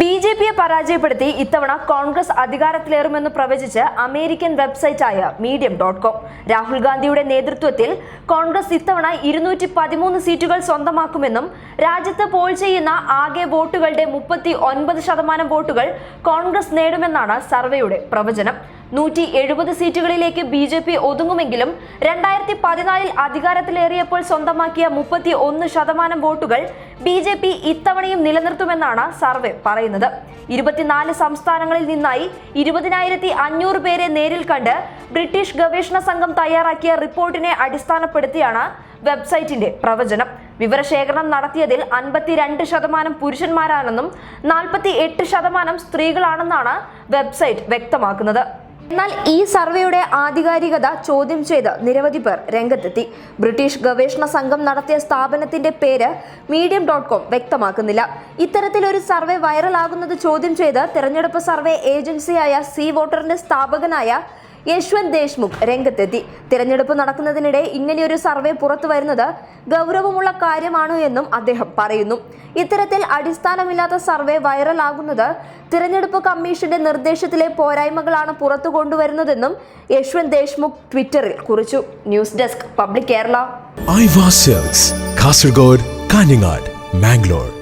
B J പിയെ പരാജയപ്പെടുത്തി ഇത്തവണ കോൺഗ്രസ് അധികാരത്തിലേറുമെന്ന് പ്രവചിച്ച് അമേരിക്കൻ വെബ്സൈറ്റായ മീഡിയം ഡോട്ട് കോം. രാഹുൽ ഗാന്ധിയുടെ നേതൃത്വത്തിൽ കോൺഗ്രസ് ഇത്തവണ ഇരുന്നൂറ്റി പതിമൂന്ന് സീറ്റുകൾ സ്വന്തമാക്കുമെന്നും രാജ്യത്ത് പോൾ ചെയ്യുന്ന ആകെ വോട്ടുകളുടെ മുപ്പത്തി ഒൻപത് ശതമാനം വോട്ടുകൾ കോൺഗ്രസ് നേടുമെന്നാണ് സർവേയുടെ പ്രവചനം. നൂറ്റി എഴുപത് സീറ്റുകളിലേക്ക് ബി ജെ പി ഒതുങ്ങുമെങ്കിലും രണ്ടായിരത്തി പതിനാലിൽ അധികാരത്തിലേറിയപ്പോൾ സ്വന്തമാക്കിയ മുപ്പത്തി ഒന്ന് ശതമാനം വോട്ടുകൾ ബി ജെ പി ഇത്തവണയും നിലനിർത്തുമെന്നാണ് സർവേ പറയുന്നത്. ഇരുപത്തിനാല് സംസ്ഥാനങ്ങളിൽ നിന്നായി ഇരുപതിനായിരത്തി അഞ്ഞൂറ് പേരെ നേരിൽ കണ്ട് ബ്രിട്ടീഷ് ഗവേഷണ സംഘം തയ്യാറാക്കിയ റിപ്പോർട്ടിനെ അടിസ്ഥാനപ്പെടുത്തിയാണ് വെബ്സൈറ്റിന്റെ പ്രവചനം. വിവരശേഖരണം നടത്തിയതിൽ അൻപത്തിരണ്ട് ശതമാനം പുരുഷന്മാരാണെന്നും നാൽപ്പത്തി എട്ട് ശതമാനം സ്ത്രീകളാണെന്നാണ് വെബ്സൈറ്റ് വ്യക്തമാക്കുന്നത്. എന്നാൽ ഈ സർവേയുടെ ആധികാരികത ചോദ്യം ചെയ്ത് നിരവധി പേർ രംഗത്തെത്തി. ബ്രിട്ടീഷ് ഗവേഷണ സംഘം നടത്തിയ സ്ഥാപനത്തിന്റെ പേര് മീഡിയം ഡോട്ട് കോം വ്യക്തമാക്കുന്നില്ല. ഇത്തരത്തിലൊരു സർവേ വൈറലാകുന്നത് ചോദ്യം ചെയ്ത് തെരഞ്ഞെടുപ്പ് സർവേ ഏജൻസിയായ സി വോട്ടറിന്റെ സ്ഥാപകനായ യശ്വന്ത് ദേശ്മുഖ് രംഗത്തെത്തി. തിരഞ്ഞെടുപ്പ് നടക്കുന്നതിനിടെ ഇങ്ങനെയൊരു സർവേ പുറത്തു വരുന്നത് ഗൗരവമുള്ള കാര്യമാണ് എന്നും അദ്ദേഹം പറയുന്നു. ഇത്തരത്തിൽ അടിസ്ഥാനമില്ലാത്ത സർവേ വൈറലാകുന്നത് തിരഞ്ഞെടുപ്പ് കമ്മീഷന്റെ നിർദ്ദേശത്തിലെ പോരായ്മകളാണ് പുറത്തു കൊണ്ടുവരുന്നതെന്നും യശ്വന്ത് ദേശ്മുഖ് ട്വിറ്ററിൽ കുറിച്ചു. News desk public Kerala. Kasaragod Kanhangad Mangalore.